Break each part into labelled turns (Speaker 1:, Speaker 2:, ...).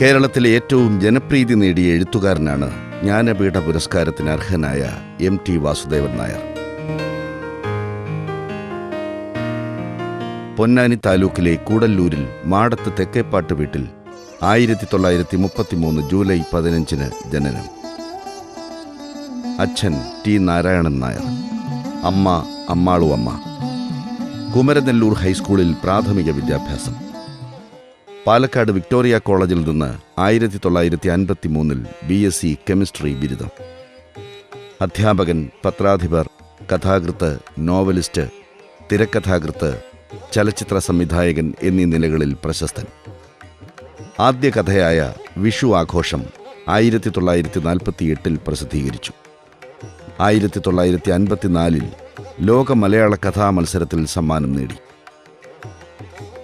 Speaker 1: കേരളത്തിലെ ഏറ്റവും ജനപ്രീതി നേടിയ എഴുത്തുകാരനാണ് ജ്ഞാനപീഠ പുരസ്കാരത്തിന് അർഹനായ എം ടി വാസുദേവൻ നായർ. പൊന്നാനി താലൂക്കിലെ കൂടല്ലൂരിൽ മാടത്ത് തെക്കേപ്പാട്ട് വീട്ടിൽ ആയിരത്തി തൊള്ളായിരത്തി മുപ്പത്തിമൂന്ന് ജൂലൈ പതിനഞ്ചിന് ജനനം. അച്ഛൻ ടി നാരായണൻ നായർ. അമ്മ അമ്മാളു അമ്മ കുമരനെല്ലൂർ ഹൈസ്കൂളിൽ പ്രാഥമിക വിദ്യാഭ്യാസം. പാലക്കാട് വിക്ടോറിയ കോളേജിൽ നിന്ന് ആയിരത്തി തൊള്ളായിരത്തി അൻപത്തി മൂന്നിൽ ബി എസ് സി കെമിസ്ട്രി ബിരുദം. അധ്യാപകൻ പത്രാധിപർ കഥാകൃത്ത് നോവലിസ്റ്റ് തിരക്കഥാകൃത്ത് ചലച്ചിത്ര സംവിധായകൻ എന്നീ നിലകളിൽ പ്രശസ്തൻ. ആദ്യ കഥയായ വിഷു ആഘോഷം ആയിരത്തി തൊള്ളായിരത്തി നാൽപ്പത്തി എട്ടിൽ പ്രസിദ്ധീകരിച്ചു. ആയിരത്തി തൊള്ളായിരത്തി അൻപത്തിനാലിൽ ലോക മലയാള കഥാ മത്സരത്തിൽ സമ്മാനം നേടി.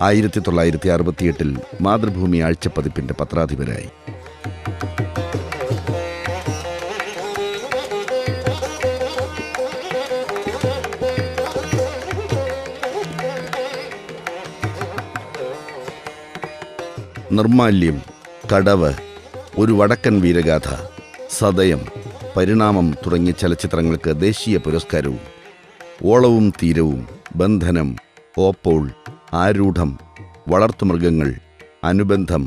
Speaker 1: ആയിരത്തി തൊള്ളായിരത്തി അറുപത്തിയെട്ടിൽ മാതൃഭൂമി ആഴ്ചപ്പതിപ്പിന്റെ പത്രാധിപരായി. നിർമാല്യം കടവ് ഒരു വടക്കൻ വീരഗാഥ സദയം പരിണാമം തുടങ്ങിയ ചലച്ചിത്രങ്ങൾക്ക് ദേശീയ പുരസ്കാരവും ഓളവും തീരവും ബന്ധനം ഓപ്പോൾ ആരൂഢം വളർത്തുമൃഗങ്ങൾ അനുബന്ധം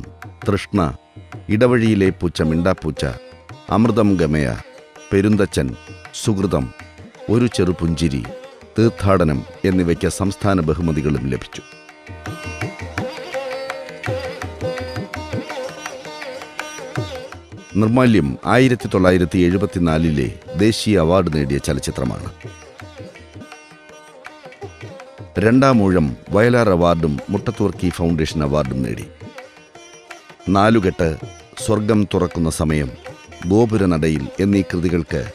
Speaker 1: തൃഷ്ണ ഇടവഴിയിലെ പൂച്ച മിണ്ടാപ്പൂച്ച അമൃതം ഗമയ പെരുന്തച്ചൻ സുഹൃതം ഒരു ചെറുപുഞ്ചിരി തീർത്ഥാടനം എന്നിവയ്ക്ക് സംസ്ഥാന ബഹുമതികളും ലഭിച്ചു. നിർമാല്യം ആയിരത്തി തൊള്ളായിരത്തി എഴുപത്തിനാലിലെ ദേശീയ അവാർഡ് നേടിയ ചലച്ചിത്രമാണ്. രണ്ടാം വയലാർ അവാർഡും മുട്ടത്തുവർക്കി ഫൗണ്ടേഷൻ അവാർഡും നേടി. നാലുകെട്ട് സ്വർഗം തുറക്കുന്ന സമയം ഗോപുരനടയിൽ എന്നീ കൃതികൾക്ക്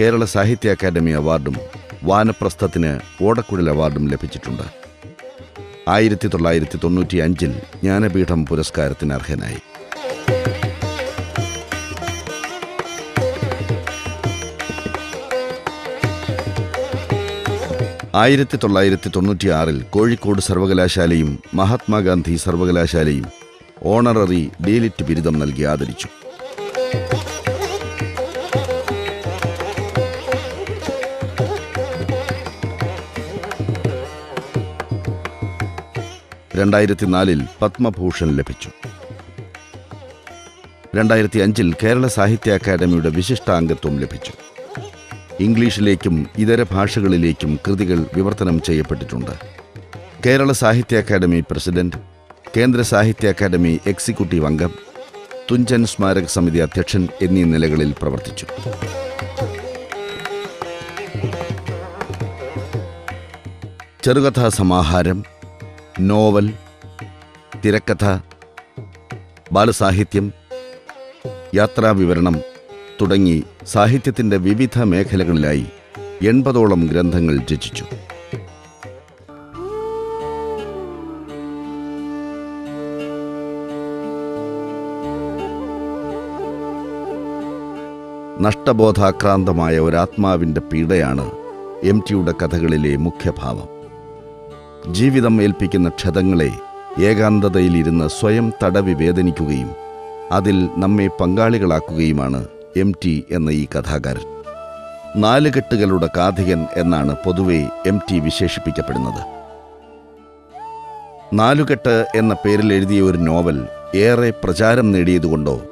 Speaker 1: കേരള സാഹിത്യ അക്കാദമി അവാർഡും വാനപ്രസ്ഥത്തിന് ഓടക്കുഴൽ അവാർഡും ലഭിച്ചിട്ടുണ്ട്. ആയിരത്തി തൊള്ളായിരത്തി തൊണ്ണൂറ്റി അഞ്ചിൽ ജ്ഞാനപീഠം പുരസ്കാരത്തിന് അർഹനായി. ആയിരത്തി തൊള്ളായിരത്തി തൊണ്ണൂറ്റിയാറിൽ കോഴിക്കോട് സർവകലാശാലയും മഹാത്മാഗാന്ധി സർവകലാശാലയും ഓണററി ഡീലിറ്റ് ബിരുദം നൽകി ആദരിച്ചു. രണ്ടായിരത്തി നാലിൽ പത്മഭൂഷൺ ലഭിച്ചു. രണ്ടായിരത്തി അഞ്ചിൽ കേരള സാഹിത്യ അക്കാദമിയുടെ വിശിഷ്ടാംഗത്വം ലഭിച്ചു. ഇംഗ്ലീഷിലേക്കും ഇതര ഭാഷകളിലേക്കും കൃതികൾ വിവർത്തനം ചെയ്യപ്പെട്ടിട്ടുണ്ട്. കേരള സാഹിത്യ അക്കാദമി പ്രസിഡന്റ് കേന്ദ്ര സാഹിത്യ അക്കാദമി എക്സിക്യൂട്ടീവ് അംഗം തുഞ്ചൻ സ്മാരക സമിതി അധ്യക്ഷൻ എന്നീ നിലകളിൽ പ്രവർത്തിച്ചു. ചെറുകഥാ സമാഹാരം നോവൽ തിരക്കഥ ബാലസാഹിത്യം യാത്രാവിവരണം തുടങ്ങി സാഹിത്യത്തിന്റെ വിവിധ മേഖലകളിലായി എൺപതോളം ഗ്രന്ഥങ്ങൾ രചിച്ചു. നഷ്ടബോധാക്രാന്തമായ ഒരാത്മാവിന്റെ പീഡയാണ് എം ടിയുടെ കഥകളിലെ മുഖ്യഭാവം. ജീവിതം ഏൽപ്പിക്കുന്ന ക്ഷതങ്ങളെ ഏകാന്തതയിലിരുന്ന് സ്വയം തടവി വേദനിക്കുകയും അതിൽ നമ്മെ പങ്കാളികളാക്കുകയുമാണ് എം ടി എന്ന ഈ കഥാകാരൻ. നാലുകെട്ടുകളുടെ കാഥികൻ എന്നാണ് പൊതുവെ എം ടി വിശേഷിപ്പിക്കപ്പെടുന്നത്. നാലുകെട്ട് എന്ന പേരിൽ എഴുതിയ ഒരു നോവൽ ഏറെ പ്രചാരം നേടിയതുകൊണ്ടോ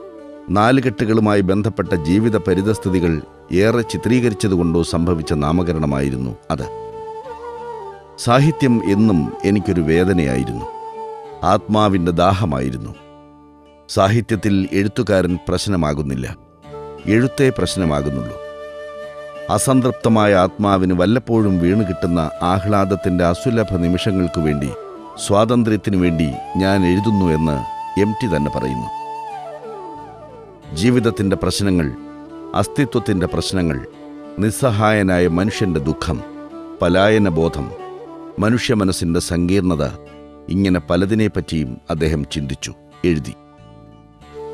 Speaker 1: നാലുകെട്ടുകളുമായി ബന്ധപ്പെട്ട ജീവിത പരിതസ്ഥിതികൾ ഏറെ ചിത്രീകരിച്ചതുകൊണ്ടോ സംഭവിച്ച നാമകരണമായിരുന്നു അത്. സാഹിത്യം എന്നും എനിക്കൊരു വേദനയായിരുന്നു. ആത്മാവിന്റെ ദാഹമായിരുന്നു. സാഹിത്യത്തിൽ എഴുത്തുകാരൻ പ്രശ്നമാകുന്നില്ല. എഴുത്തേ പ്രശ്നമാകുന്നുള്ളൂ. അസംതൃപ്തമായ ആത്മാവിന് വല്ലപ്പോഴും വീണു കിട്ടുന്ന ആഹ്ലാദത്തിന്റെ അസുലഭ നിമിഷങ്ങൾക്കു വേണ്ടി സ്വാതന്ത്ര്യത്തിനു വേണ്ടി ഞാൻ എഴുതുന്നു എന്ന് എം ടി തന്നെ പറയുന്നു. ജീവിതത്തിന്റെ പ്രശ്നങ്ങൾ അസ്തിത്വത്തിന്റെ പ്രശ്നങ്ങൾ നിസ്സഹായനായ മനുഷ്യന്റെ ദുഃഖം പലായന ബോധം മനുഷ്യ മനസ്സിന്റെ സങ്കീർണത ഇങ്ങനെ പലതിനെപ്പറ്റിയും അദ്ദേഹം ചിന്തിച്ചു എഴുതി.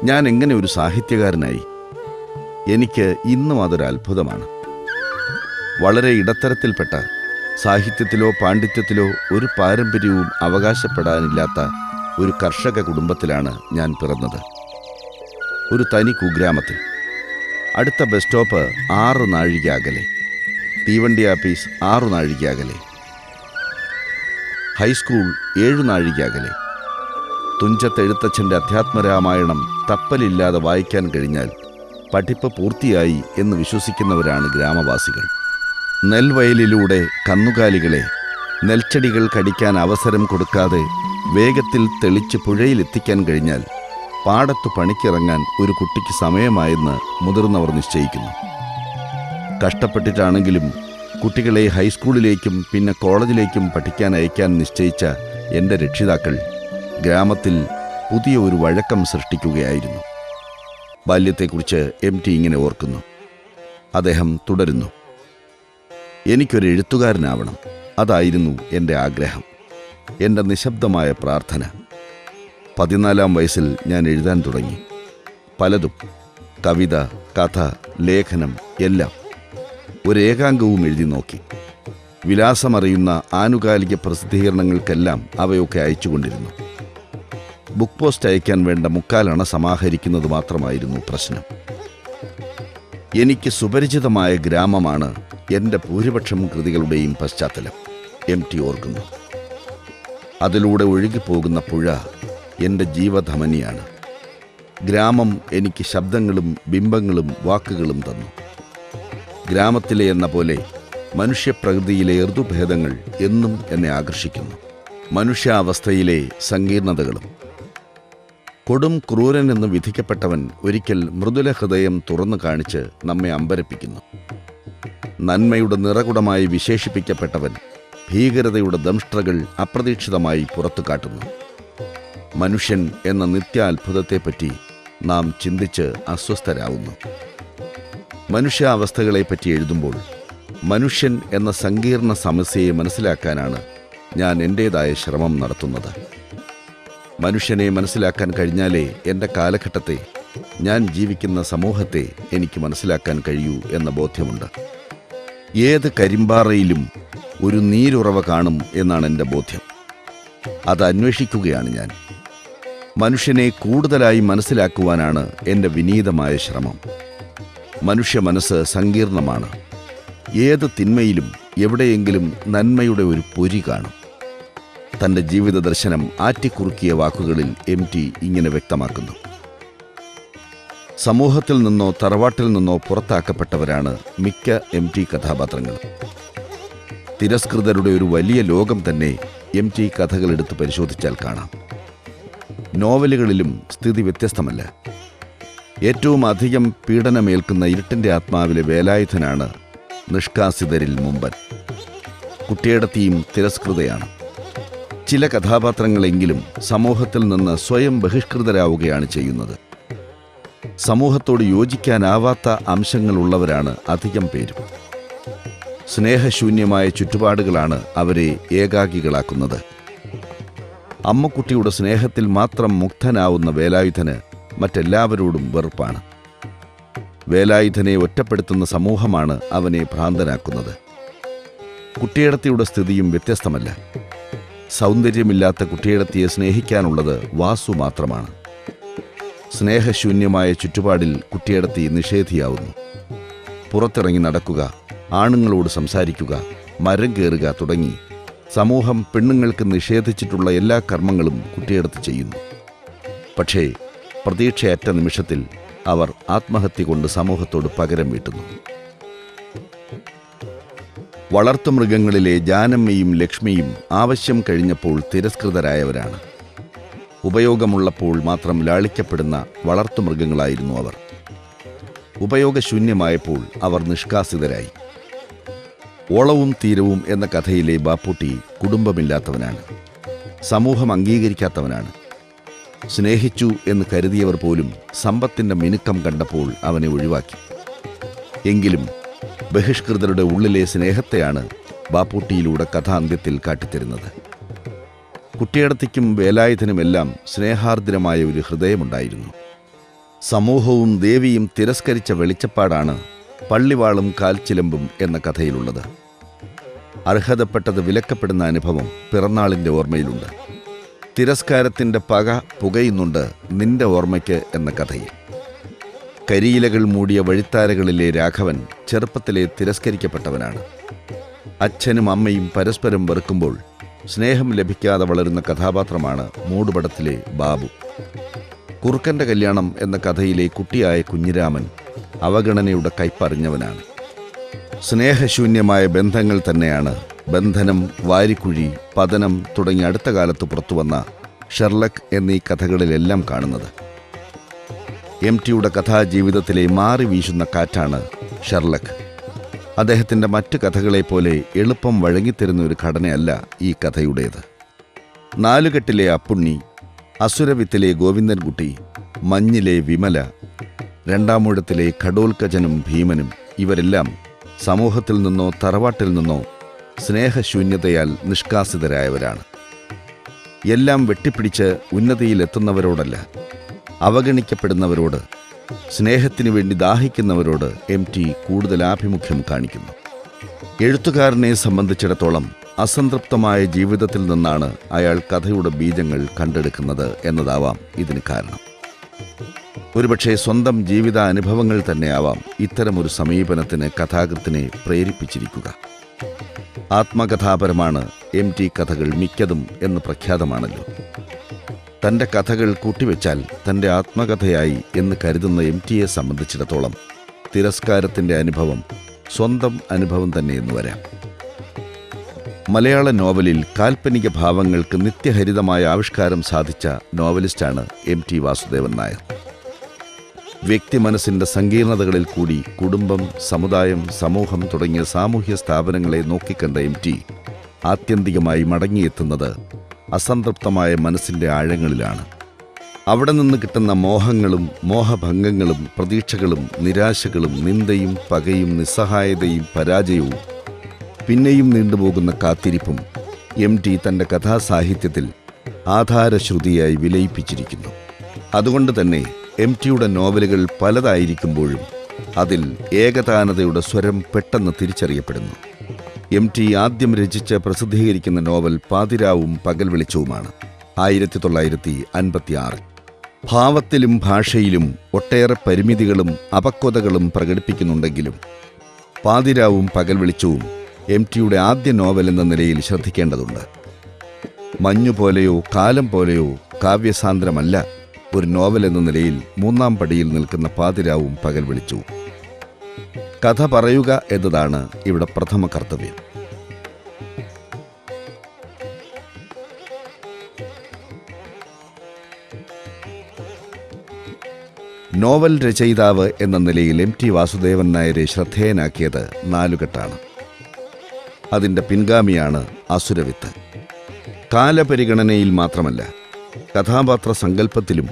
Speaker 1: ഞാൻ എങ്ങനെ ഒരു സാഹിത്യകാരനായി എനിക്ക് ഇന്നും അതൊരു അത്ഭുതമാണ്. വളരെ ഇടത്തരത്തിൽപ്പെട്ട സാഹിത്യത്തിലോ പാണ്ഡിത്യത്തിലോ ഒരു പാരമ്പര്യവും അവകാശപ്പെടാനില്ലാത്ത ഒരു കർഷക കുടുംബത്തിലാണ് ഞാൻ പിറന്നത്. ഒരു തനി കുഗ്രാമത്തിൽ. അടുത്ത ബസ് സ്റ്റോപ്പ് ആറ് നാഴിക അകലെ. തീവണ്ടി ആപ്പീസ് ആറു നാഴിക അകലെ. ഹൈസ്കൂൾ ഏഴു നാഴിക അകലെ. തുഞ്ചത്തെഴുത്തച്ഛന്റെ അധ്യാത്മരാമായണം തപ്പലില്ലാതെ വായിക്കാൻ കഴിഞ്ഞാൽ പഠിപ്പ് പൂർത്തിയായി എന്ന് വിശ്വസിക്കുന്നവരാണ് ഗ്രാമവാസികൾ. നെൽവയലിലൂടെ കന്നുകാലികളെ നെൽച്ചെടികൾ കടിക്കാൻ അവസരം കൊടുക്കാതെ വേഗത്തിൽ തെളിച്ച് പുഴയിലെത്തിക്കാൻ കഴിഞ്ഞാൽ പാടത്തു പണിക്കിറങ്ങാൻ ഒരു കുട്ടിക്ക് സമയമായെന്ന് മുതിർന്നവർ നിശ്ചയിക്കുന്നു. കഷ്ടപ്പെട്ടിട്ടാണെങ്കിലും കുട്ടികളെ ഹൈസ്കൂളിലേക്കും പിന്നെ കോളേജിലേക്കും പഠിക്കാൻ അയക്കാൻ നിശ്ചയിച്ച എന്റെ രക്ഷിതാക്കൾ ഗ്രാമത്തിൽ പുതിയ ഒരു വഴക്കം സൃഷ്ടിക്കുകയായിരുന്നു. ബാല്യത്തെക്കുറിച്ച് എം ടി ഇങ്ങനെ ഓർക്കുന്നു. അദ്ദേഹം തുടരുന്നു. എനിക്കൊരു എഴുത്തുകാരനാവണം. അതായിരുന്നു എന്റെ ആഗ്രഹം. എന്റെ നിശബ്ദമായ പ്രാർത്ഥന. പതിനാലാം വയസ്സിൽ ഞാൻ എഴുതാൻ തുടങ്ങി. പലതും കവിത കഥ ലേഖനം എല്ലാം ഒരു ഏകാംഗവും എഴുതി നോക്കി. വിലാസമറിയുന്ന ആനുകാലിക പ്രസിദ്ധീകരണങ്ങൾക്കെല്ലാം അവയൊക്കെ അയച്ചുകൊണ്ടിരുന്നു. ബുക്ക് പോസ്റ്റ് അയക്കാൻ വേണ്ട മുക്കാലണ സമാഹരിക്കുന്നത് മാത്രമായിരുന്നു പ്രശ്നം. എനിക്ക് സുപരിചിതമായ ഗ്രാമമാണ് എന്റെ ഭൂരിപക്ഷം കൃതികളുടെയും പശ്ചാത്തലം. എം ടി ഓർക്കുന്നു. അതിലൂടെ ഒഴുകിപ്പോകുന്ന പുഴ എന്റെ ജീവധമനിയാണ്. ഗ്രാമം എനിക്ക് ശബ്ദങ്ങളും ബിംബങ്ങളും വാക്കുകളും തന്നു. ഗ്രാമത്തിലെ എന്ന പോലെ മനുഷ്യപ്രകൃതിയിലെ ഋതുഭേദങ്ങൾ എന്നും എന്നെ ആകർഷിക്കുന്നു. മനുഷ്യാവസ്ഥയിലെ സങ്കീർണതകളും കൊടും ക്രൂരൻ എന്ന് വിധിക്കപ്പെട്ടവൻ ഒരിക്കൽ മൃദുല ഹൃദയം തുറന്നു കാണിച്ച് നമ്മെ അമ്പരപ്പിക്കുന്നു. നന്മയുടെ നിറകുടമായി വിശേഷിപ്പിക്കപ്പെട്ടവൻ ഭീകരതയുടെ ദംഷ്ട്രകൾ അപ്രതീക്ഷിതമായി പുറത്തു കാട്ടുന്നു. മനുഷ്യൻ എന്ന നിത്യാത്ഭുതത്തെപ്പറ്റി നാം ചിന്തിച്ച് അസ്വസ്ഥരാകുന്നു മനുഷ്യാവസ്ഥകളെപ്പറ്റി എഴുതുമ്പോൾ മനുഷ്യൻ എന്ന സങ്കീർണ സമസ്യയെ മനസ്സിലാക്കാനാണ് ഞാൻ എന്റേതായ ശ്രമം നടത്തുന്നത്. മനുഷ്യനെ മനസ്സിലാക്കാൻ കഴിഞ്ഞാലേ എന്റെ കാലഘട്ടത്തെ ഞാൻ ജീവിക്കുന്ന സമൂഹത്തെ എനിക്ക് മനസ്സിലാക്കാൻ കഴിയൂ എന്ന ബോധ്യമുണ്ട്. ഏത് കരിമ്പാറയിലും ഒരു നീരുറവ കാണും എന്നാണ് എന്റെ ബോധ്യം. അത് അന്വേഷിക്കുകയാണ് ഞാൻ. മനുഷ്യനെ കൂടുതലായി മനസ്സിലാക്കുവാനാണ് എന്റെ വിനീതമായ ശ്രമം. മനുഷ്യ മനസ്സ് സങ്കീർണമാണ്. ഏത് തിന്മയിലും എവിടെയെങ്കിലും നന്മയുടെ ഒരു പൊരി കാണും. തന്റെ ജീവിത ദർശനം ആറ്റിക്കുറുക്കിയ വാക്കുകളിൽ എം ടി ഇങ്ങനെ വ്യക്തമാക്കുന്നു. സമൂഹത്തിൽ നിന്നോ തറവാട്ടിൽ നിന്നോ പുറത്താക്കപ്പെട്ടവരാണ് മിക്ക എം ടി കഥാപാത്രങ്ങളും. തിരസ്കൃതരുടെ ഒരു വലിയ ലോകം തന്നെ എം ടി കഥകളെടുത്ത് പരിശോധിച്ചാൽ കാണാം. നോവലുകളിലും സ്ഥിതി വ്യത്യസ്തമല്ല. ഏറ്റവും അധികം പീഡനമേൽക്കുന്ന ഇരുട്ടിന്റെ ആത്മാവിലെ വേലായുധനാണ് നിഷ്കാസിതരിൽ മുമ്പൻ. കുട്ടിയടത്തിയും തിരസ്കൃതയാണ്. ചില കഥാപാത്രങ്ങളെങ്കിലും സമൂഹത്തിൽ നിന്ന് സ്വയം ബഹിഷ്കൃതരാവുകയാണ് ചെയ്യുന്നത്. സമൂഹത്തോട് യോജിക്കാനാവാത്ത അംശങ്ങളുള്ളവരാണ് അധികം പേരും. സ്നേഹശൂന്യമായ ചുറ്റുപാടുകളാണ് അവരെ ഏകാഗികളാക്കുന്നത്. അമ്മക്കുട്ടിയുടെ സ്നേഹത്തിൽ മാത്രം മുക്തനാവുന്ന വേലായുധന് മറ്റെല്ലാവരോടും വെറുപ്പാണ്. വേലായുധനെ ഒറ്റപ്പെടുത്തുന്ന സമൂഹമാണ് അവനെ ഭ്രാന്തനാക്കുന്നത്. കുട്ടിയിടത്തിയുടെ സ്ഥിതിയും വ്യത്യസ്തമല്ല. സൗന്ദര്യമില്ലാത്ത കുട്ടിയിടത്തിയെ സ്നേഹിക്കാനുള്ളത് വാസു മാത്രമാണ്. സ്നേഹശൂന്യമായ ചുറ്റുപാടിൽ കുട്ടിയിടത്തി നിഷേധിയാവുന്നു. പുറത്തിറങ്ങി നടക്കുക ആണുങ്ങളോട് സംസാരിക്കുക മരം കയറുക തുടങ്ങി സമൂഹം പെണ്ണുങ്ങൾക്ക് നിഷേധിച്ചിട്ടുള്ള എല്ലാ കർമ്മങ്ങളും കുട്ടിയെടുത്ത് ചെയ്യുന്നു. പക്ഷേ പ്രതീക്ഷയറ്റ നിമിഷത്തിൽ അവർ ആത്മഹത്യ കൊണ്ട് സമൂഹത്തോട് പകരം വീട്ടുന്നു. വളർത്തുമൃഗങ്ങളിലെ ജാനമ്മയും ലക്ഷ്മിയും ആവശ്യം കഴിഞ്ഞപ്പോൾ തിരസ്കൃതരായവരാണ്. ഉപയോഗമുള്ളപ്പോൾ മാത്രം ലാളിക്കപ്പെടുന്ന വളർത്തുമൃഗങ്ങളായിരുന്നു അവർ. ഉപയോഗശൂന്യമായപ്പോൾ അവർ നിഷ്കാസിതരായി. ഓളവും തീരവും എന്ന കഥയിലെ ബാപ്പുട്ടി കുടുംബമില്ലാത്തവനാണ്. സമൂഹം അംഗീകരിക്കാത്തവനാണ്. സ്നേഹിച്ചു എന്ന് കരുതിയവർ പോലും സമ്പത്തിന്റെ മിനുക്കം കണ്ടപ്പോൾ അവനെ ഒഴിവാക്കി. എങ്കിലും ബഹിഷ്കൃതരുടെ ഉള്ളിലെ സ്നേഹത്തെയാണ് ബാപ്പൂട്ടിയിലൂടെ കഥാന്ത്യത്തിൽ കാട്ടിത്തരുന്നത്. കുട്ടിയടത്തിക്കും വേലായുധനുമെല്ലാം സ്നേഹാർദ്രമായ ഒരു ഹൃദയമുണ്ടായിരുന്നു. സമൂഹവും ദേവിയും തിരസ്കരിച്ച വെളിച്ചപ്പാടാണ് പള്ളിവാളും കാൽച്ചിലമ്പും എന്ന കഥയിലുള്ളത്. അർഹതപ്പെട്ടത് വിലക്കപ്പെടുന്ന അനുഭവം പിറന്നാളിന്റെ ഓർമ്മയിലുണ്ട്. തിരസ്കാരത്തിന്റെ പക പുകയുന്നുണ്ട് നിന്റെ ഓർമ്മയ്ക്ക് എന്ന കഥയിൽ. കരിയിലകൾ മൂടിയ വഴിത്താരകളിലെ രാഘവൻ ചെറുപ്പത്തിലെ തിരസ്കരിക്കപ്പെട്ടവനാണ്. അച്ഛനും അമ്മയും പരസ്പരം വെറുക്കുമ്പോൾ സ്നേഹം ലഭിക്കാതെ വളരുന്ന കഥാപാത്രമാണ് മൂടുപടത്തിലെ ബാബു. കുറുക്കന്റെ കല്യാണം എന്ന കഥയിലെ കുട്ടിയായ കുഞ്ഞിരാമൻ അവഗണനയുടെ കൈപ്പറിഞ്ഞവനാണ്. സ്നേഹശൂന്യമായ ബന്ധങ്ങൾ തന്നെയാണ് ബന്ധനം വാരിക്കുഴി പതനം തുടങ്ങി അടുത്ത കാലത്ത് പുറത്തുവന്ന ഷെർലക് എന്നീ കഥകളിലെല്ലാം കാണുന്നത്. എം ടിയുടെ കഥാജീവിതത്തിലെ മാറി വീശുന്ന കാറ്റാണ് ഷെർലക്. അദ്ദേഹത്തിന്റെ മറ്റ് കഥകളെപ്പോലെ എളുപ്പം വഴങ്ങിത്തരുന്ന ഒരു ഘടനയല്ല ഈ കഥയുടേത്. നാലുകെട്ടിലെ അപ്പുണ്ണി അസുരവിത്തിലെ ഗോവിന്ദൻകുട്ടി മഞ്ഞിലെ വിമല രണ്ടാമൂഴത്തിലെ ഖഡോൽക്കജനും ഭീമനും ഇവരെല്ലാം സമൂഹത്തിൽ നിന്നോ തറവാട്ടിൽ നിന്നോ സ്നേഹശൂന്യതയാൽ നിഷ്കാസിതരായവരാണ്. എല്ലാം വെട്ടിപ്പിടിച്ച് ഉന്നതിയിലെത്തുന്നവരോടല്ല അവഗണിക്കപ്പെടുന്നവരോട് സ്നേഹത്തിനു വേണ്ടി ദാഹിക്കുന്നവരോട് എം ടി കൂടുതൽ ആഭിമുഖ്യം കാണിക്കുന്നു. എഴുത്തുകാരനെ സംബന്ധിച്ചിടത്തോളം അസംതൃപ്തമായ ജീവിതത്തിൽ നിന്നാണ് അയാൾ കഥയുടെ ബീജങ്ങൾ കണ്ടെടുക്കുന്നത് എന്നതാവാം ഇതിന് കാരണം. ഒരുപക്ഷെ സ്വന്തം ജീവിതാനുഭവങ്ങൾ തന്നെയാവാം ഇത്തരമൊരു സമീപനത്തിന് കഥാകൃത്തിനെ പ്രേരിപ്പിച്ചിരിക്കുക. ആത്മകഥാപരമാണ് എം ടി കഥകൾ മിക്കതും എന്ന് പ്രഖ്യാതമാണല്ലോ. തന്റെ കഥകൾ കൂട്ടിവെച്ചാൽ തന്റെ ആത്മകഥയായി എന്ന് കരുതുന്ന എം ടിയെ സംബന്ധിച്ചിടത്തോളം തിരസ്കാരത്തിന്റെ അനുഭവം സ്വന്തം അനുഭവം തന്നെയെന്ന് വരാം. മലയാള നോവലിൽ കാൽപ്പനിക ഭാവങ്ങൾക്ക് നിത്യഹരിതമായ ആവിഷ്കാരം സാധിച്ച നോവലിസ്റ്റാണ് എം ടി വാസുദേവൻ നായർ. വ്യക്തി മനസ്സിന്റെ സങ്കീർണതകളിൽ കൂടി കുടുംബം സമുദായം സമൂഹം തുടങ്ങിയ സാമൂഹ്യ സ്ഥാപനങ്ങളെ നോക്കിക്കണ്ട എം ടി ആത്യന്തികമായി മടങ്ങിയെത്തുന്നത് അസംതൃപ്തമായ മനസ്സിന്റെ ആഴങ്ങളിലാണ്. അവിടെ നിന്ന് കിട്ടുന്ന മോഹങ്ങളും മോഹഭംഗങ്ങളും പ്രതീക്ഷകളും നിരാശകളും നിന്ദയും പകയും നിസ്സഹായതയും പരാജയവും പിന്നെയും നീണ്ടുപോകുന്ന കാത്തിരിപ്പും എം ടി തന്റെ കഥാസാഹിത്യത്തിൽ ആധാരശ്രുതിയായി വിലയിപ്പിച്ചിരിക്കുന്നു. അതുകൊണ്ട് തന്നെ എം ടിയുടെ നോവലുകൾ പലതായിരിക്കുമ്പോഴും അതിൽ ഏകതാനതയുടെ സ്വരം പെട്ടെന്ന് തിരിച്ചറിയപ്പെടുന്നു. എം ടി ആദ്യം രചിച്ച് പ്രസിദ്ധീകരിക്കുന്ന നോവൽ പാതിരാവും പകൽ വെളിച്ചവുമാണ് ആയിരത്തി തൊള്ളായിരത്തി അൻപത്തി ആറ് ഭാവത്തിലും ഭാഷയിലും ഒട്ടേറെ പരിമിതികളും അപക്വതകളും പ്രകടിപ്പിക്കുന്നുണ്ടെങ്കിലും പാതിരാവും പകൽ വെളിച്ചവും എം ടിയുടെ ആദ്യ നോവൽ എന്ന നിലയിൽ ശ്രദ്ധിക്കേണ്ടതുണ്ട്. മഞ്ഞു പോലെയോ കാലം പോലെയോ കാവ്യസാന്ദ്രമല്ല ഒരു നോവൽ എന്ന നിലയിൽ മൂന്നാം പടിയിൽ നിൽക്കുന്ന പാതിരാവും പകൽ വെളിച്ചവും കഥ പറയുക എന്നതാണ് ഇവിടെ പ്രഥമ കർത്തവ്യം. നോവൽ രചയിതാവ് എന്ന നിലയിൽ എം ടി വാസുദേവൻ നായരെ ശ്രദ്ധേയനാക്കിയത് നാലുകെട്ടാണ്. അതിന്റെ പിൻഗാമിയാണ് അസുരവിത്ത്. കാലപരിഗണനയിൽ മാത്രമല്ല കഥാപാത്ര സങ്കല്പത്തിലും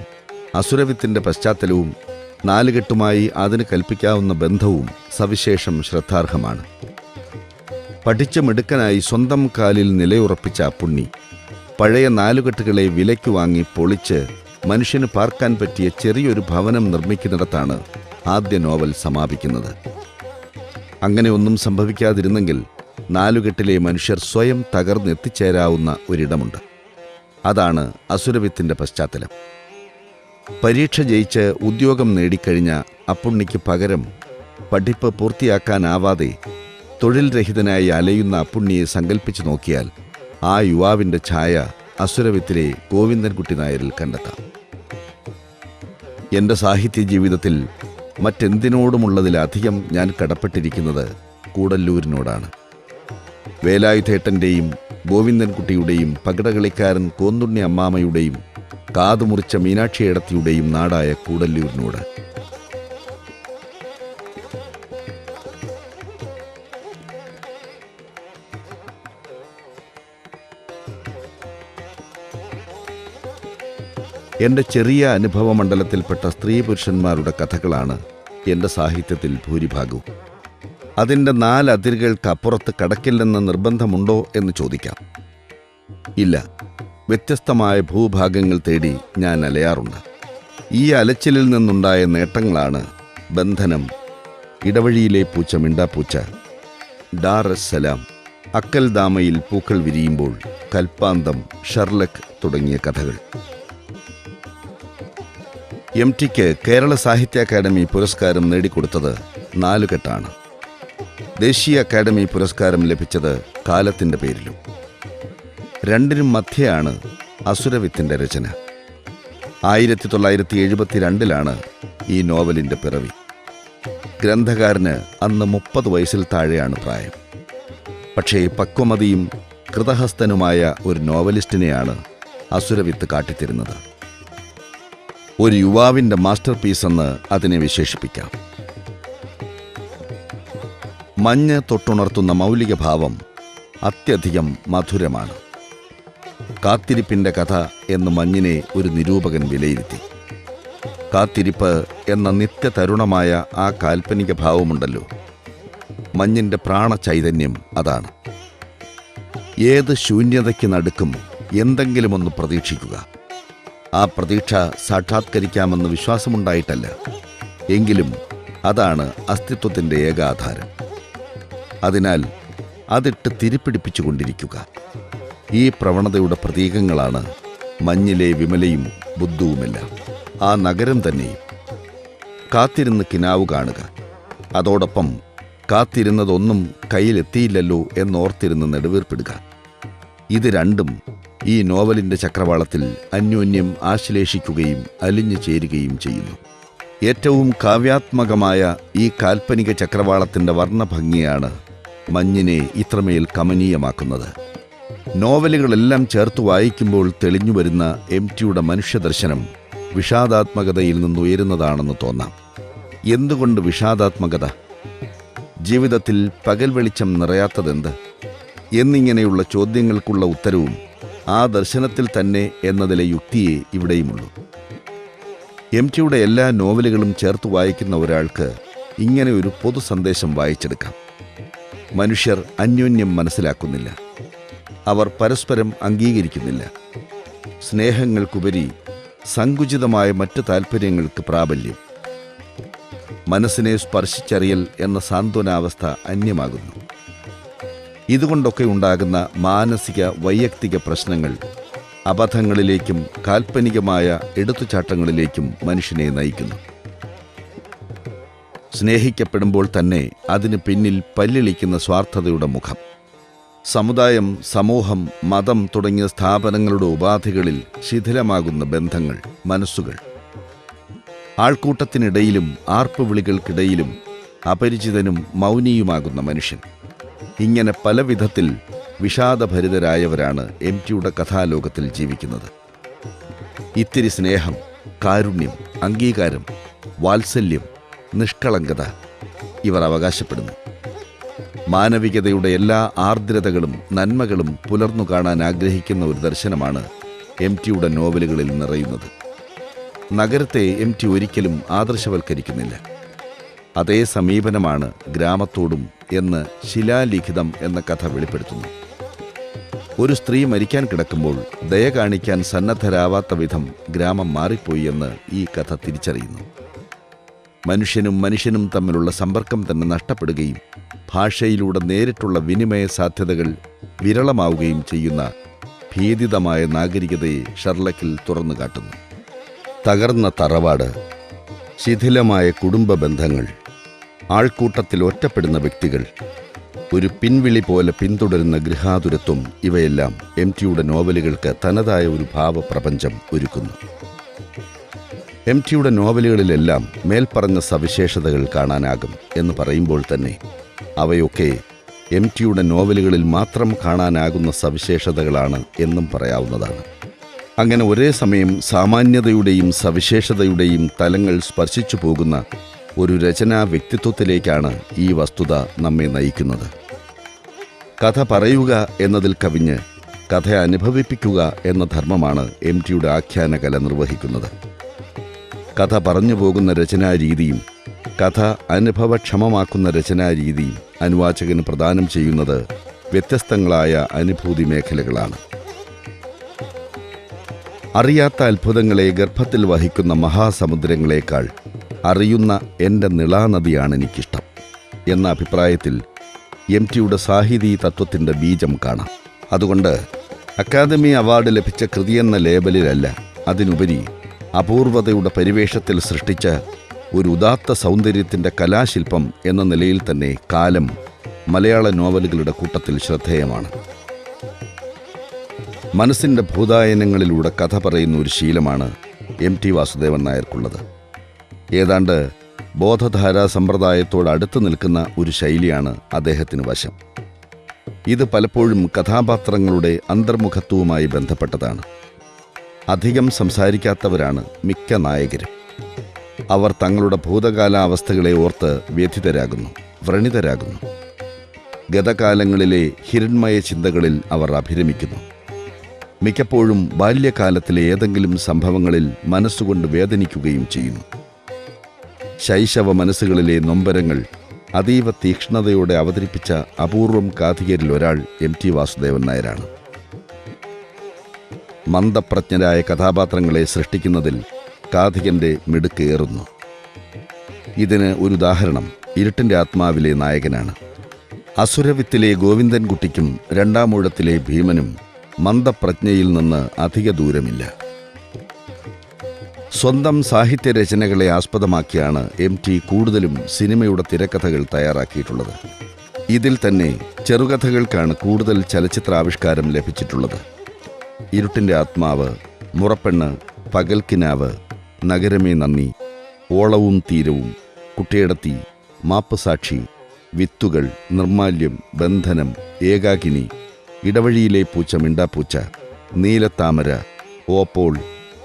Speaker 1: അസുരവിത്തിന്റെ പശ്ചാത്തലവും നാലുകെട്ടുമായി അതിന് കൽപ്പിക്കാവുന്ന ബന്ധവും സവിശേഷം ശ്രദ്ധാർഹമാണ്. പഠിച്ച മിടുക്കനായി സ്വന്തം കാലിൽ നിലയുറപ്പിച്ച പുണ്ണി പഴയ നാലുകെട്ടുകളെ വിലയ്ക്ക് വാങ്ങി പൊളിച്ച് മനുഷ്യന് പാർക്കാൻ പറ്റിയ ചെറിയൊരു ഭവനം നിർമ്മിക്കുന്നിടത്താണ് ആദ്യ നോവൽ സമാപിക്കുന്നത്. അങ്ങനെ ഒന്നും സംഭവിക്കാതിരുന്നെങ്കിൽ നാലുകെട്ടിലെ മനുഷ്യർ സ്വയം തകർന്നെത്തിച്ചേരാവുന്ന ഒരിടമുണ്ട്. അതാണ് അസുരവിത്തിന്റെ പശ്ചാത്തലം. പരീക്ഷ ജയിച്ച് ഉദ്യോഗം നേടിക്കഴിഞ്ഞ അപ്പുണ്ണിക്ക് പകരം പഠിപ്പ് പൂർത്തിയാക്കാനാവാതെ തൊഴിൽ രഹിതനായി അലയുന്ന അപ്പുണ്ണിയെ സങ്കല്പിച്ചു നോക്കിയാൽ ആ യുവാവിന്റെ ഛായ അസുരവിത്തിലെ ഗോവിന്ദൻകുട്ടി നായരിൽ കണ്ടെത്താം. എന്റെ സാഹിത്യ ജീവിതത്തിൽ മറ്റെന്തിനോടുമുള്ളതിലധികം ഞാൻ കടപ്പെട്ടിരിക്കുന്നത് കൂടല്ലൂരിനോടാണ്. വേലായുധേട്ടന്റെയും ഗോവിന്ദൻകുട്ടിയുടെയും പകിടകളിക്കാരൻ കോന്നുണ്ണി അമ്മാമയുടെയും കാതുമുറിച്ച മീനാക്ഷിയേടത്തിയുടെയും നാടായ കൂടല്ലൂരിനോട്. എന്റെ ചെറിയ അനുഭവ മണ്ഡലത്തിൽപ്പെട്ട സ്ത്രീ പുരുഷന്മാരുടെ കഥകളാണ് എന്റെ സാഹിത്യത്തിൽ ഭൂരിഭാഗവും. അതിന്റെ നാലതിരുകൾക്കപ്പുറത്ത് കടക്കില്ലെന്ന നിർബന്ധമുണ്ടോ എന്ന് ചോദിക്കാം. ഇല്ല. വ്യത്യസ്തമായ ഭൂഭാഗങ്ങൾ തേടി ഞാൻ അലയാറുണ്ട്. ഈ അലച്ചിലിൽ നിന്നുണ്ടായ നേട്ടങ്ങളാണ് ബന്ധനം ഇടവഴിയിലെ പൂച്ച മിണ്ടാപ്പൂച്ച ഡാർ എസ് സലാം അക്കൽ ദാമയിൽ പൂക്കൾ വിരിയുമ്പോൾ കൽപ്പാന്തം ഷർലക് തുടങ്ങിയ കഥകൾ. എം ടിക്ക് കേരള സാഹിത്യ അക്കാദമി പുരസ്കാരം നേടിക്കൊടുത്തത് നാലുകെട്ടാണ്. ദേശീയ അക്കാദമി പുരസ്കാരം ലഭിച്ചത് കാലത്തിന്റെ പേരിലും. രണ്ടിനും മധ്യയാണ് അസുരവിത്തിന്റെ രചന. ആയിരത്തി തൊള്ളായിരത്തി എഴുപത്തിരണ്ടിലാണ് ഈ നോവലിന്റെ പിറവി. ഗ്രന്ഥകാരന് അന്ന് മുപ്പത് വയസ്സിൽ താഴെയാണ് പ്രായം. പക്ഷേ പക്വമതിയും കൃതഹസ്തനുമായ ഒരു നോവലിസ്റ്റിനെയാണ് അസുരവിത്ത് കാട്ടിത്തരുന്നത്. ഒരു യുവാവിന്റെ മാസ്റ്റർ പീസെന്ന് അതിനെ വിശേഷിപ്പിക്കാം. മഞ്ഞ് തൊട്ടുണർത്തുന്ന മൗലിക ഭാവം അത്യധികം മധുരമാണ്. കാത്തിരിപ്പിന്റെ കഥ എന്ന് മഞ്ഞിനെ ഒരു നിരൂപകൻ വിലയിരുത്തി. കാത്തിരിപ്പ് എന്ന നിത്യതരുണമായ ആ കാൽപ്പനിക ഭാവമുണ്ടല്ലോ. മഞ്ഞിന്റെ പ്രാണചൈതന്യം അതാണ്. ഏത് ശൂന്യതയ്ക്ക് നടുക്കും എന്തെങ്കിലുമൊന്ന് പ്രതീക്ഷിക്കുക. ആ പ്രതീക്ഷ സാക്ഷാത്കരിക്കാമെന്ന് വിശ്വാസമുണ്ടായിട്ടല്ല. എങ്കിലും അതാണ് അസ്തിത്വത്തിന്റെ ഏകാധാരം. അതിനാൽ അതിട്ട് തിരിപ്പിടിപ്പിച്ചുകൊണ്ടിരിക്കുക. ഈ പ്രവണതയുടെ പ്രതീകങ്ങളാണ് മഞ്ഞിലെ വിമലയും ബുദ്ധവുമെല്ലാം. ആ നഗരം തന്നെയും കാത്തിരുന്ന് കിനാവ് കാണുക. അതോടൊപ്പം കാത്തിരുന്നതൊന്നും കയ്യിലെത്തിയില്ലല്ലോ എന്നോർത്തിരുന്ന് നെടുവീർപ്പിടുക. ഇത് രണ്ടും ഈ നോവലിന്റെ ചക്രവാളത്തിൽ അന്യോന്യം ആശ്ലേഷിക്കുകയും അലിഞ്ഞു ചേരുകയും ചെയ്യുന്നു. ഏറ്റവും കാവ്യാത്മകമായ ഈ കാൽപ്പനിക ചക്രവാളത്തിന്റെ വർണഭംഗിയാണ് മഞ്ഞിനെ ഇത്രമേൽ കമനീയമാക്കുന്നത്. നോവലുകളെല്ലാം ചേർത്ത് വായിക്കുമ്പോൾ തെളിഞ്ഞു വരുന്ന എം ടിയുടെ മനുഷ്യദർശനം വിഷാദാത്മകതയിൽ നിന്ന് ഉയരുന്നതാണെന്ന് തോന്നാം. എന്തുകൊണ്ട് വിഷാദാത്മകത? ജീവിതത്തിൽ പകൽ വെളിച്ചം നിറയാത്തതെന്ത്? എന്നിങ്ങനെയുള്ള ചോദ്യങ്ങൾക്കുള്ള ഉത്തരവും ആ ദർശനത്തിൽ തന്നെ എന്നതിലെ യുക്തിയെ ഇവിടെയുമുള്ളൂ. എം ടിയുടെ എല്ലാ നോവലുകളും ചേർത്ത് വായിക്കുന്ന ഒരാൾക്ക് ഇങ്ങനെ ഒരു പൊതു സന്ദേശം വായിച്ചെടുക്കാം. മനുഷ്യർ അന്യോന്യം മനസ്സിലാക്കുന്നില്ല. അവർ പരസ്പരം അംഗീകരിക്കുന്നില്ല. സ്നേഹങ്ങൾക്കുപരി സങ്കുചിതമായ മറ്റ് താൽപ്പര്യങ്ങൾക്ക് പ്രാബല്യം. മനസ്സിനെ സ്പർശിച്ചറിയൽ എന്ന സാന്ത്വനാവസ്ഥ അന്യമാകുന്നു. ഇതുകൊണ്ടൊക്കെ ഉണ്ടാകുന്ന മാനസിക വൈയക്തിക പ്രശ്നങ്ങൾ അബദ്ധങ്ങളിലേക്കും കാൽപ്പനികമായ എടുത്തുചാട്ടങ്ങളിലേക്കും മനുഷ്യനെ നയിക്കുന്നു. സ്നേഹിക്കപ്പെടുമ്പോൾ തന്നെ അതിന് പിന്നിൽ പല്ലിളിക്കുന്ന സ്വാർത്ഥതയുടെ മുഖം. സമുദായം സമൂഹം മതം തുടങ്ങിയ സ്ഥാപനങ്ങളുടെ ഉപാധികളിൽ ശിഥിലമാകുന്ന ബന്ധങ്ങൾ മനസ്സുകൾ. ആൾക്കൂട്ടത്തിനിടയിലും ആർപ്പുവിളികൾക്കിടയിലും അപരിചിതനും മൗനിയുമാകുന്ന മനുഷ്യൻ. ഇങ്ങനെ പല വിധത്തിൽ വിഷാദഭരിതരായവരാണ് എം ടിയുടെ കഥാലോകത്തിൽ ജീവിക്കുന്നത്. ഇത്തിരി സ്നേഹം കാരുണ്യം അംഗീകാരം വാത്സല്യം നിഷ്കളങ്കത ഇവർ അവകാശപ്പെടുന്നു. മാനവികതയുടെ എല്ലാ ആർദ്രതകളും നന്മകളും പുലർന്നു കാണാൻ ആഗ്രഹിക്കുന്ന ഒരു ദർശനമാണ് എം ടിയുടെ നോവലുകളിൽ നിറയുന്നത്. നഗരത്തെ എം ടി ഒരിക്കലും ആദർശവൽക്കരിക്കുന്നില്ല. അതേ സമീപനമാണ് ഗ്രാമത്തോടും എന്ന് ശിലാലിഖിതം എന്ന കഥ വെളിപ്പെടുത്തുന്നു. ഒരു സ്ത്രീ മരിക്കാൻ കിടക്കുമ്പോൾ ദയ കാണിക്കാൻ സന്നദ്ധരാവാത്ത വിധം ഗ്രാമം മാറിപ്പോയി എന്ന് ഈ കഥ തിരിച്ചറിയുന്നു. മനുഷ്യനും മനുഷ്യനും തമ്മിലുള്ള സമ്പർക്കം തന്നെ നഷ്ടപ്പെടുകയും ഭാഷയിലൂടെ നേരിട്ടുള്ള വിനിമയ സാധ്യതകൾ വിരളമാവുകയും ചെയ്യുന്ന ഭീതിതമായ നാഗരികതയെ ഷെർലക്കിൽ തുറന്നു കാട്ടുന്നു. തകർന്ന തറവാട് ശിഥിലമായ കുടുംബ ബന്ധങ്ങൾ ആൾക്കൂട്ടത്തിൽ ഒറ്റപ്പെടുന്ന വ്യക്തികൾ ഒരു പിൻവിളി പോലെ പിന്തുടരുന്ന ഗൃഹാതുരത്വം ഇവയെല്ലാം എം ടിയുടെ നോവലുകൾക്ക് തനതായ ഒരു ഭാവപ്രപഞ്ചം ഒരുക്കുന്നു. എം ടിയുടെ നോവലുകളിലെല്ലാം മേൽപ്പറഞ്ഞ സവിശേഷതകൾ കാണാനാകും എന്ന് പറയുമ്പോൾ തന്നെ അവയൊക്കെ എം ടിയുടെ നോവലുകളിൽ മാത്രം കാണാനാകുന്ന സവിശേഷതകളാണ് എന്നും പറയാവുന്നതാണ്. അങ്ങനെ ഒരേ സമയം സാമാന്യതയുടെയും സവിശേഷതയുടെയും തലങ്ങൾ സ്പർശിച്ചു പോകുന്ന ഒരു രചനാ വ്യക്തിത്വത്തിലേക്കാണ് ഈ വസ്തുത നമ്മെ നയിക്കുന്നത്. കഥ പറയുക എന്നതിൽ കവിഞ്ഞ് കഥ അനുഭവിപ്പിക്കുക എന്ന ധർമ്മമാണ് എം ടിയുടെ ആഖ്യാനകല നിർവഹിക്കുന്നത്. കഥ പറഞ്ഞു പോകുന്ന രചനാരീതിയും കഥ അനുഭവക്ഷമമാക്കുന്ന രചനാരീതിയും അനുവാചകന് പ്രദാനം ചെയ്യുന്നത് വ്യത്യസ്തങ്ങളായ അനുഭൂതി മേഖലകളാണ്. അറിയാത്ത അത്ഭുതങ്ങളെ ഗർഭത്തിൽ വഹിക്കുന്ന മഹാസമുദ്രങ്ങളെക്കാൾ അറിയുന്ന എന്റെ നിളാനദിയാണ് എനിക്കിഷ്ടം എന്ന അഭിപ്രായത്തിൽ എം ടിയുടെ സാഹിതി തത്വത്തിന്റെ ബീജം കാണാം. അതുകൊണ്ട് അക്കാദമി അവാർഡ് ലഭിച്ച കൃതിയെന്ന ലേബലിലല്ല അതിനുപരി അപൂർവതയുടെ പരിവേഷത്തിൽ സൃഷ്ടിച്ച ഒരു ഉദാത്ത സൗന്ദര്യത്തിന്റെ കലാശില്പം എന്ന നിലയിൽ തന്നെ കാലം മലയാള നോവലുകളുടെ കൂട്ടത്തിൽ ശ്രദ്ധേയമാണ്. മനസ്സിന്റെ ഭൂതായനങ്ങളിലൂടെ കഥ പറയുന്ന ഒരു ശീലമാണ് എം ടി വാസുദേവൻ നായർക്കുള്ളത്. ഏതാണ്ട് ബോധധാരാ സമ്പ്രദായത്തോട് അടുത്ത് നിൽക്കുന്ന ഒരു ശൈലിയാണ് അദ്ദേഹത്തിന് വശം. ഇത് പലപ്പോഴും കഥാപാത്രങ്ങളുടെ അന്തർമുഖത്വവുമായി ബന്ധപ്പെട്ടതാണ്. അധികം സംസാരിക്കാത്തവരാണ് മിക്ക നായകരും. അവർ തങ്ങളുടെ ഭൂതകാലാവസ്ഥകളെ ഓർത്ത് വ്യഥിതരാകുന്നു വ്രണിതരാകുന്നു. ഗതകാലങ്ങളിലെ ഹിരൺമയ ചിന്തകളിൽ അവർ അഭിരമിക്കുന്നു. മിക്കപ്പോഴും ബാല്യകാലത്തിലെ ഏതെങ്കിലും സംഭവങ്ങളിൽ മനസ്സുകൊണ്ട് വേദനിക്കുകയും ചെയ്യുന്നു. ശൈശവ മനസ്സുകളിലെ നൊമ്പരങ്ങൾ അതീവ തീക്ഷ്ണതയോടെ അവതരിപ്പിച്ച അപൂർവം കാഥികരിൽ ഒരാൾ എം ടി വാസുദേവൻ നായരാണ്. മന്ദപ്രജ്ഞരായ കഥാപാത്രങ്ങളെ സൃഷ്ടിക്കുന്നതിൽ കാഥികന്റെ മിടുക്കേറുന്നു ഇതിന് ഒരു ഉദാഹരണം ഇരുട്ടിന്റെ ആത്മാവിലെ നായകനാണ്. അസുരവിത്തിലെ ഗോവിന്ദൻകുട്ടിക്കും രണ്ടാമൂഴത്തിലെ ഭീമനും മന്ദപ്രജ്ഞയിൽ നിന്ന് അധിക ദൂരമില്ല. സ്വന്തം സാഹിത്യ രചനകളെ ആസ്പദമാക്കിയാണ് എം ടി കൂടുതലും സിനിമയുടെ തിരക്കഥകൾ തയ്യാറാക്കിയിട്ടുള്ളത്. ഇതിൽ തന്നെ ചെറുകഥകൾക്കാണ് കൂടുതൽ ചലച്ചിത്രാവിഷ്കാരം ലഭിച്ചിട്ടുള്ളത്. ഇരുട്ടിന്റെ ആത്മാവ് മുറപ്പെണ്ണ് പകൽക്കിനാവ് നഗരമേ നന്ദി ഓളവും തീരവും കുട്ടിയടത്തി മാപ്പുസാക്ഷി വിത്തുകൾ നിർമാല്യം ബന്ധനം ഏകാകിനി ഇടവഴിയിലെ പൂച്ച മിണ്ടാപ്പൂച്ച നീലത്താമര ഓപ്പോൾ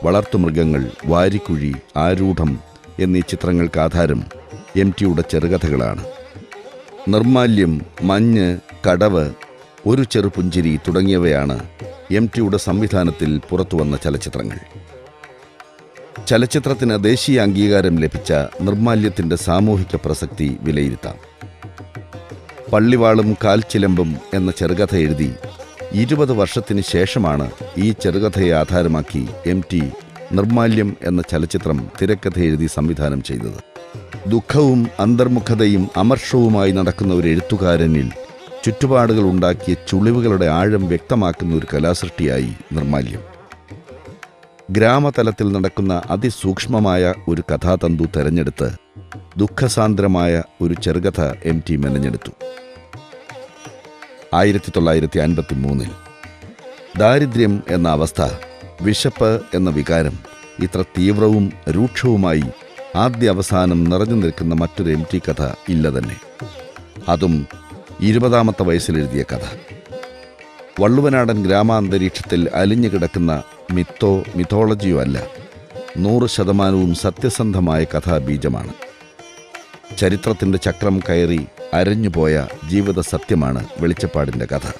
Speaker 1: വളർത്തുമൃഗങ്ങൾ വാരിക്കുഴി ആരൂഢം എന്നീ ചിത്രങ്ങൾക്ക് ആധാരം എം ടിയുടെ ചെറുകഥകളാണ്. നിർമാല്യം മഞ്ഞ് കടവ് ഒരു ചെറുപുഞ്ചിരി തുടങ്ങിയവയാണ് എം ടിയുടെ സംവിധാനത്തിൽ പുറത്തുവന്ന ചലച്ചിത്രങ്ങൾ. ചലച്ചിത്രത്തിന് ദേശീയ അംഗീകാരം ലഭിച്ച നിർമാല്യത്തിന്റെ സാമൂഹിക പ്രസക്തി വിലയിരുത്താം. പള്ളിവാളും കാൽച്ചിലമ്പും എന്ന ചെറുകഥ എഴുതി ഇരുപത് വർഷത്തിന് ശേഷമാണ് ഈ ചെറുകഥയെ ആധാരമാക്കി എം ടി നിർമാല്യം എന്ന ചലച്ചിത്രം തിരക്കഥ എഴുതി സംവിധാനം ചെയ്തത്. ദുഃഖവും അന്തർമുഖതയും അമർഷവുമായി നടക്കുന്ന ഒരു എഴുത്തുകാരനിൽ ചുറ്റുപാടുകൾ ഉണ്ടാക്കിയ ചുളിവുകളുടെ ആഴം വ്യക്തമാക്കുന്ന ഒരു കലാസൃഷ്ടിയായി നിർമാല്യം. ഗ്രാമതലത്തിൽ നടക്കുന്ന അതിസൂക്ഷ്മമായ ഒരു കഥാതന്തു തെരഞ്ഞെടുത്ത് ദുഃഖസാന്ദ്രമായ ഒരു ചെറുകഥ എം ടി മെനഞ്ഞെടുത്തു. ആയിരത്തി തൊള്ളായിരത്തി അൻപത്തി മൂന്നിൽ ദാരിദ്ര്യം എന്ന അവസ്ഥ വിശപ്പ് എന്ന വികാരം ഇത്ര തീവ്രവും രൂക്ഷവുമായി ആദ്യ അവസാനം നിറഞ്ഞു നിൽക്കുന്ന മറ്റൊരു എം ടി കഥ ഇല്ല തന്നെ. അതും ഇരുപതാമത്തെ വയസ്സിലെഴുതിയ കഥ. വള്ളുവനാടൻ ഗ്രാമാന്തരീക്ഷത്തിൽ അലിഞ്ഞു കിടക്കുന്ന മിത്തോ മിഥോളജിയോ അല്ല നൂറ് ശതമാനവും സത്യസന്ധമായ കഥാബീജമാണ്. ചരിത്രത്തിന്റെ ചക്രം കയറി അരഞ്ഞുപോയ ജീവിത സത്യമാണ് വെളിച്ചപ്പാടിന്റെ കഥ.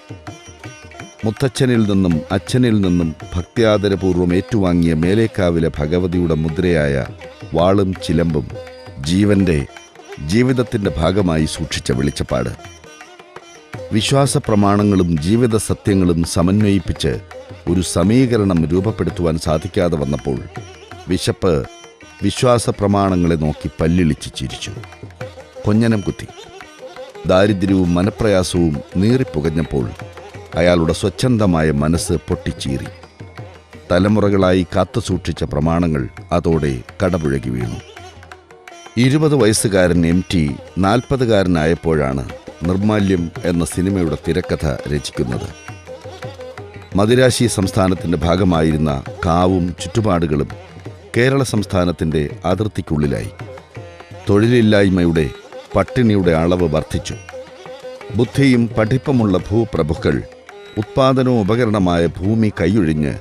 Speaker 1: മുത്തച്ഛനിൽ നിന്നും അച്ഛനിൽ നിന്നും ഭക്തിയാദരപൂർവം ഏറ്റുവാങ്ങിയ മേലേക്കാവിലെ ഭഗവതിയുടെ മുദ്രയായ വാളും ചിലമ്പും ജീവന്റെ ജീവിതത്തിന്റെ ഭാഗമായി സൂക്ഷിച്ച വെളിച്ചപ്പാട്. വിശ്വാസ പ്രമാണങ്ങളും ജീവിത സത്യങ്ങളും സമന്വയിപ്പിച്ച് ഒരു സമീകരണം രൂപപ്പെടുത്തുവാൻ സാധിക്കാതെ വന്നപ്പോൾ വിശപ്പ് വിശ്വാസ പ്രമാണങ്ങളെ നോക്കി പല്ലിളിച്ച് ചിരിച്ചു. കൊഞ്ഞനം കുത്തി. ദാരിദ്ര്യവും മനപ്രയാസവും നീറിപ്പുകഞ്ഞപ്പോൾ അയാളുടെ സ്വച്ഛന്തമായ മനസ്സ് പൊട്ടിച്ചീറി. തലമുറകളായി കാത്തുസൂക്ഷിച്ച പ്രമാണങ്ങൾ അതോടെ കടപുഴകി വീണു. ഇരുപത് വയസ്സുകാരൻ എം ടി നാൽപ്പതുകാരനായപ്പോഴാണ് നിർമാല്യം എന്ന സിനിമയുടെ തിരക്കഥ രചിക്കുന്നത്. മദിരാശി സംസ്ഥാനത്തിന്റെ ഭാഗമായിരുന്ന കാവും ചുറ്റുപാടുകളും കേരള സംസ്ഥാനത്തിന്റെ അതിർത്തിക്കുള്ളിലായി. തൊഴിലില്ലായ്മയുടെ പട്ടിണിയുടെ അളവ് വർദ്ധിച്ചു. ബുദ്ധിയും പഠിപ്പമുള്ള ഭൂപ്രഭുക്കൾ ഉത്പാദനോപകരണമായ ഭൂമി കൈയൊഴിഞ്ഞ്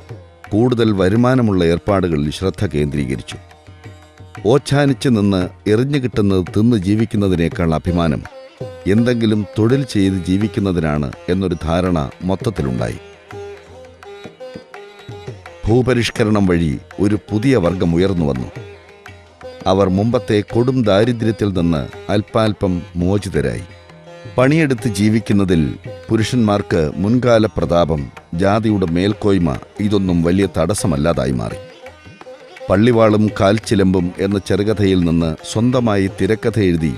Speaker 1: കൂടുതൽ വരുമാനമുള്ള ഏർപ്പാടുകളിൽ ശ്രദ്ധ കേന്ദ്രീകരിച്ചു. ഓച്ഛാനിച്ച് നിന്ന് എറിഞ്ഞു കിട്ടുന്നത് തിന്ന് ജീവിക്കുന്നതിനേക്കാൾ അഭിമാനം എന്തെങ്കിലും തൊഴിൽ ചെയ്ത് ജീവിക്കുന്നതിനാണ് എന്നൊരു ധാരണ മൊത്തത്തിലുണ്ടായി. ഭൂപരിഷ്കരണം വഴി ഒരു പുതിയ വർഗം ഉയർന്നു വന്നു. അവർ മുമ്പത്തെ കൊടും ദാരിദ്ര്യത്തിൽ നിന്ന് അല്പാൽപം മോചിതരായി. പണിയെടുത്ത് ജീവിക്കുന്നതിൽ പുരുഷന്മാർക്ക് മുൻകാല പ്രതാപം ജാതിയുടെ മേൽക്കോയ്മ ഇതൊന്നും വലിയ തടസ്സമല്ലാതായി മാറി. പള്ളിവാളും കാൽച്ചിലമ്പും എന്ന ചെറുകഥയിൽ നിന്ന് സ്വന്തമായി തിരക്കഥ എഴുതി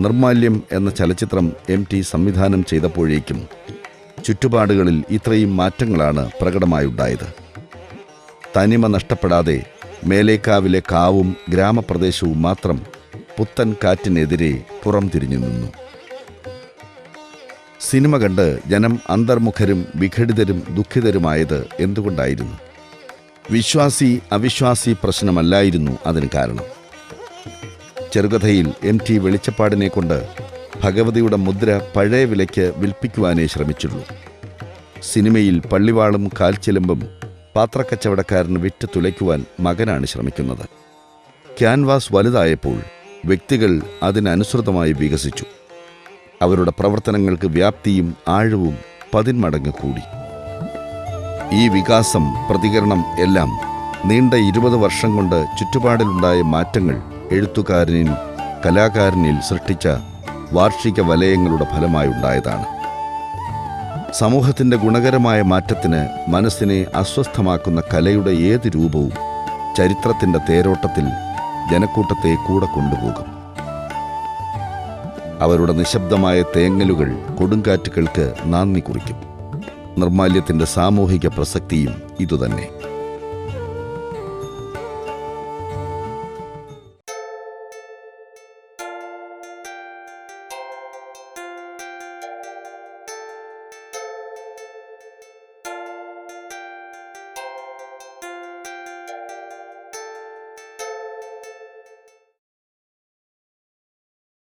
Speaker 1: നിർമാല്യം എന്ന ചലച്ചിത്രം എം ടി സംവിധാനം ചെയ്തപ്പോഴേക്കും ചുറ്റുപാടുകളിൽ ഇത്രയും മാറ്റങ്ങളാണ് പ്രകടമായുണ്ടായത്. തനിമ നഷ്ടപ്പെടാതെ മേലേക്കാവിലെ കാവും ഗ്രാമപ്രദേശവും മാത്രം പുത്തൻ കാറ്റിനെതിരെ പുറം തിരിഞ്ഞു നിന്നു. സിനിമ കണ്ട് ജനം അന്തർമുഖരും വിഘടിതരും ദുഃഖിതരുമായത് എന്തുകൊണ്ടായിരുന്നു? വിശ്വാസി അവിശ്വാസി പ്രശ്നമല്ലായിരുന്നു അതിന് കാരണം. ചെറുകഥയിൽ എം ടി വെളിച്ചപ്പാടിനെ കൊണ്ട് ഭഗവതിയുടെ മുദ്ര പഴയ വിലയ്ക്ക് വിൽപ്പിക്കുവാനേ ശ്രമിച്ചുള്ളൂ. സിനിമയിൽ പള്ളിവാളും കാൽച്ചിലമ്പും പാത്രക്കച്ചവടക്കാരന് വിറ്റ് തുലയ്ക്കുവാൻ മകനാണ് ശ്രമിക്കുന്നത്. ക്യാൻവാസ് വലുതായപ്പോൾ വ്യക്തികൾ അതിനനുസൃതമായി വികസിച്ചു. അവരുടെ പ്രവർത്തനങ്ങൾക്ക് വ്യാപ്തിയും ആഴവും പതിന്മടങ്ങ് കൂടി. ഈ വികാസം പ്രതികരണം എല്ലാം നീണ്ട ഇരുപത് വർഷം കൊണ്ട് ചുറ്റുപാടിലുണ്ടായ മാറ്റങ്ങൾ എഴുത്തുകാരനിൽ കലാകാരനിൽ സൃഷ്ടിച്ച വാർഷിക വലയങ്ങളുടെ ഫലമായുണ്ടായതാണ് സമൂഹത്തിന്റെ ഗുണകരമായ മാറ്റത്തിന് മനസ്സിനെ അസ്വസ്ഥമാക്കുന്ന കലയുടെ ഏത് രൂപവും ചരിത്രത്തിന്റെ തേരോട്ടത്തിൽ ജനക്കൂട്ടത്തെ കൂടെ കൊണ്ടുപോകും. അവരുടെ നിശബ്ദമായ തേങ്ങലുകൾ കൊടുങ്കാറ്റുകൾക്ക് നാന്ദി കുറിക്കും. നിർമാല്യത്തിന്റെ സാമൂഹിക പ്രസക്തിയും ഇതുതന്നെ.